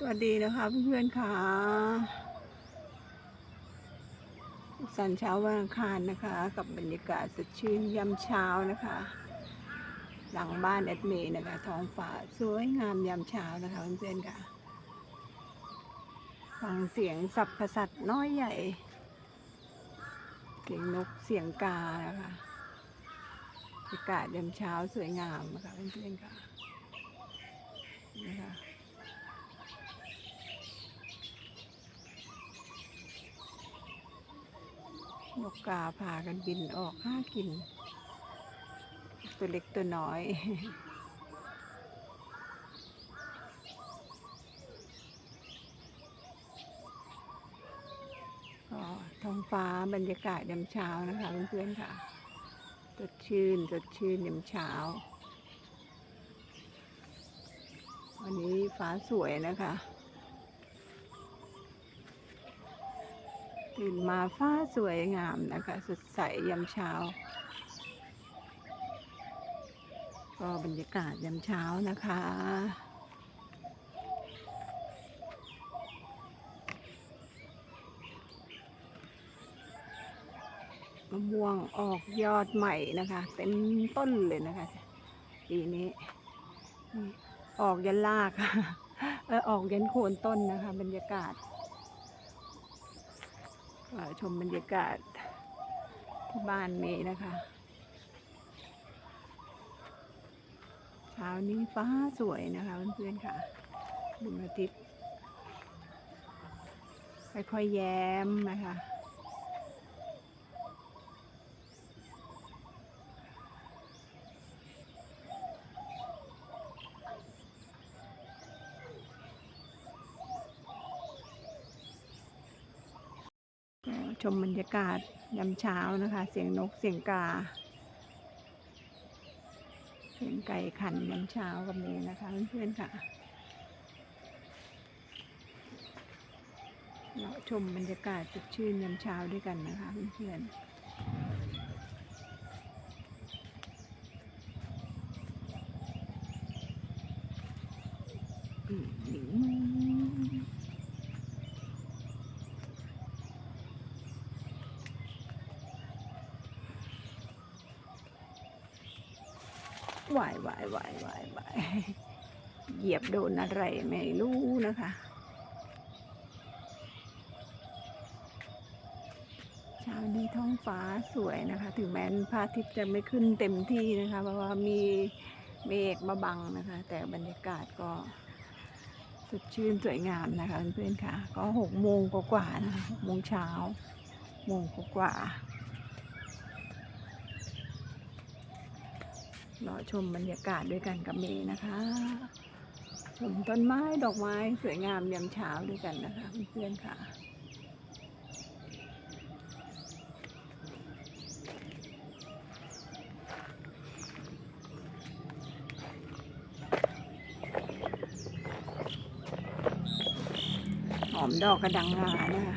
สวัสดีนะคะเพื่อนๆค่ะสันเช้าวันอังคารนะคะ กับบรรยากาศสดชื่นยามเช้านะคะ หลังบ้านแอดเมย์นะคะท้องฟ้าสวยงามยามเช้านะคะเพื่อนๆค่ะ ฟังเสียงสับประสัตว์น้อยใหญ่ เสียงนกเสียงกานะคะบรรยากาศยามเช้าสวยงามนะคะเพื่อนๆค่ะนะคะ นกกาพากันบินออกห้ากิน ตัวเล็กตัวน้อยก็ท้องฟ้าบรรยากาศยามเช้านะคะเพื่อนๆค่ะสดชื่นสดชื่นยามเช้า วันนี้ฟ้าสวยนะคะ ตื่นมาฟ้าสวยงามนะคะ สดใสยามเช้า ก็บรรยากาศยามเช้านะคะมะม่วงออกยอดใหม่นะคะ เต็มต้นเลยนะคะ ปีนี้ออกยันลาก เออออกยันโคนต้นนะคะ บรรยากาศ ชมบรรยากาศที่บ้านเมย์นะคะเช้านี้ฟ้าสวยนะคะเพื่อนๆค่ะดวงอาทิตย์ค่อยๆแย้มนะคะ ก็ ชมบรรยากาศยามเช้านะคะ เสียงนกเสียงกา เสียงไก่ขันยามเช้ากับนี้นะคะเพื่อนๆค่ะเราชมบรรยากาศสดชื่นยามเช้าด้วยกันนะคะเพื่อนๆอืม วายวายวายวายวายเหยียบโดนอะไรไม่รู้นะคะเช้านี้ท้องฟ้าสวยนะคะ ถึงแม้พระอาทิตย์จะไม่ขึ้นเต็มที่นะคะ เพราะว่ามีเมฆมาบังนะคะ แต่บรรยากาศก็สดชื่นสวยงามนะคะเพื่อนๆค่ะ ก็หกโมงกว่าๆนะคะหกโมงเช้าโมงกว่าๆ รอชมบรรยากาศด้วยกันกับเมย์นะคะ ชมต้นไม้ดอกไม้สวยงามยามเช้าด้วยกันนะคะเพื่อนๆค่ะหอมดอกกระดังงานะคะ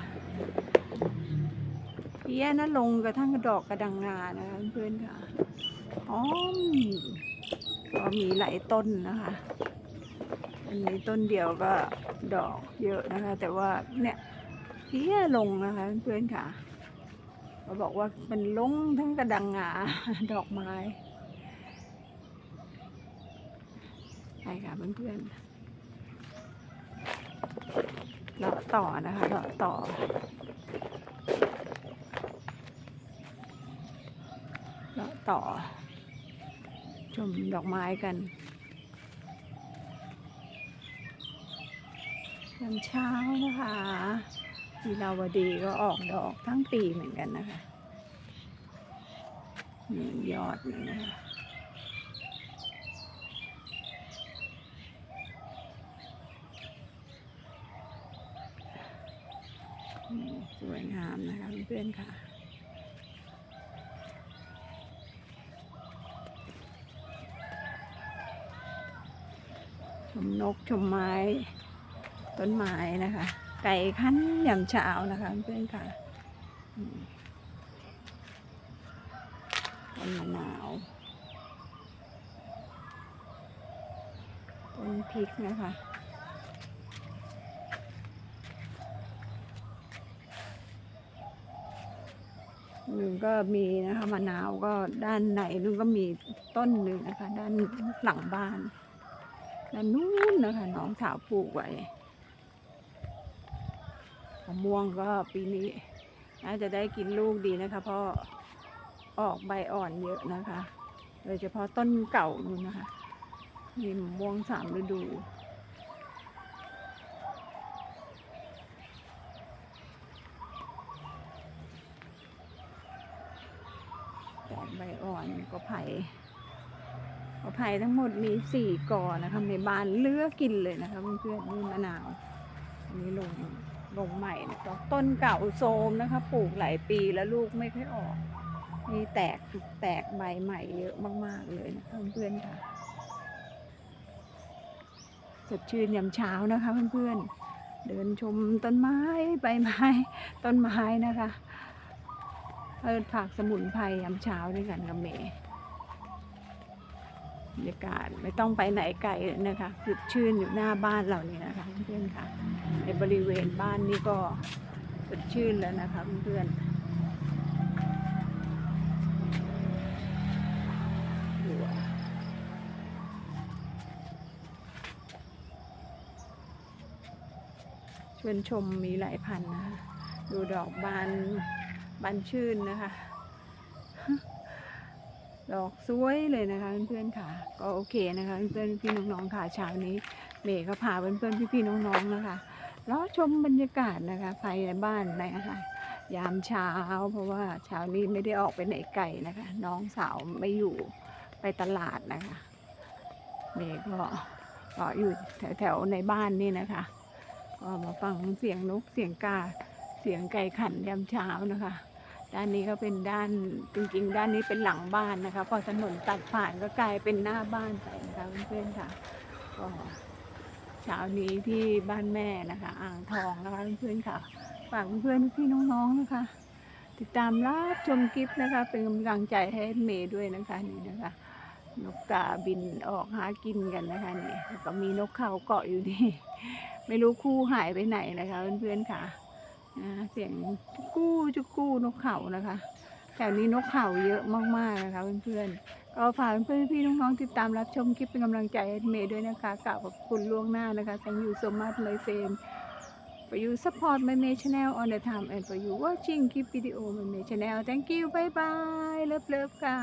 เพี้ยนะลงกระทั่งดอกกระดังงานะคะเพื่อนๆค่ะ อ๋อก็มีหลายต้นนะคะ อันนี้ต้นเดียวก็ดอกเยอะนะคะ แต่ว่าเนี่ยเพี้ยลงนะคะเพื่อนๆค่ะเขาบอกว่ามันลงทั้งกระดังงาดอกไม้ใช่ค่ะเพื่อนๆเลาะต่อนะคะเลาะต่อเลาะต่อ ชมดอกไม้กันยามเช้านะคะมีลาวดีก็ออกดอกทั้งปีเหมือนกันนะคะมียอดหนึ่งนะคะสวยงามนะคะเพื่อนๆค่ะ ชมนกชมไม้ ต้นไม้นะคะ ไก่ขั้นยามเช้านะคะเพื่อนค่ะต้นมะนาวต้นพริกนะคะหนึ่งก็มีนะคะมะนาวก็ด้านในนึงก็มีต้นหนึ่งนะคะ ด้านหลังบ้าน ด้านนู้นนะคะน้องสาวปลูกไว้มะม่วงก็ปีนี้น่าจะได้กินลูกดีนะคะเพราะออกใบอ่อนเยอะนะคะ โดยเฉพาะต้นเก่านู่นนะคะมีมะม่วงสามฤดูแตกใบอ่อนก็ไผ่ ก็ไผ่ทั้งหมดมีสี่กอนะคะในบ้านเลือกกินเลยนะคะเพื่อนๆนี่มะนาวอันนี้ลงลงใหม่นะคะต้นเก่าโทรมนะคะปลูกหลายปีแล้วลูกไม่ค่อยออกมีแตกแตกใบใหม่เยอะมาก ๆ เลยนะคะเพื่อนๆค่ะสดชื่นยามเช้านะคะเพื่อนๆเดินชมต้นไม้ใบไม้ต้นไม้นะคะเปิดผักสมุนไพรยามเช้าด้วยกันกับเมย์ รรยากาศไม่ต้องไปไหนไกลเลยนะคะสดชื่นอยู่หน้าบ้านเรานี่นะคะเพื่อนๆค่ะ ในบริเวณบ้านนี่ก็สดชื่นแล้วนะคะเพื่อนชวนชมมีหลายพันธุ์นะคะดูดอกบานบานชื่นนะคะ ดอกสวยเลยนะคะเพื่อนๆค่ะ ก็โอเคนะคะเพื่อนๆพี่น้องๆค่ะเช้านี้เมย์ก็พาเพื่อนๆพี่ๆน้องๆนะคะล้อชมบรรยากาศนะคะภายในบ้านนะคะยามเช้า เพราะว่าเช้านี้ไม่ได้ออกไปไหนไกลนะคะ น้องสาวไม่อยู่ไปตลาดนะคะเมย์ก็ก็อยู่แถวๆในบ้านนี่นะคะ ก็มาฟังเสียงนกเสียงกาเสียงไก่ขันยามเช้านะคะ ด้านนี้ก็เป็นด้านจริง ๆ ด้านนี้เป็นหลังบ้านนะคะ พอถนนตัดผ่านก็กลายเป็นหน้าบ้านไปนะคะเพื่อนๆค่ะก็เช้านี้ที่บ้านแม่นะคะ อ่างทองนะคะเพื่อนๆค่ะฝากเพื่อนๆพี่น้องๆนะคะ ติดตามรับชมคลิปนะคะ เป็นกำลังใจให้เมย์ด้วยนะคะนี่นะคะนกกาบินออกหากินกันนะคะนี่แล้วก็มีนกเขาเกาะอยู่นี่ ไม่รู้คู่หายไปไหนนะคะเพื่อนๆค่ะ นะเสียงจุกู้จุกู้นกเขานะคะแถวนี้นกเขาเยอะมากๆนะคะเพื่อนๆก็ฝากเพื่อนๆพี่น้องๆติดตามรับชมคลิปเป็นกำลังใจให้เมย์ด้วยนะคะกล่าวขอบคุณล่วงหน้านะคะ thank you so much my friend for you support my May channel on the time and for you watching คลิปวิดีโอ my May channel thank you bye bye love love ค่ะ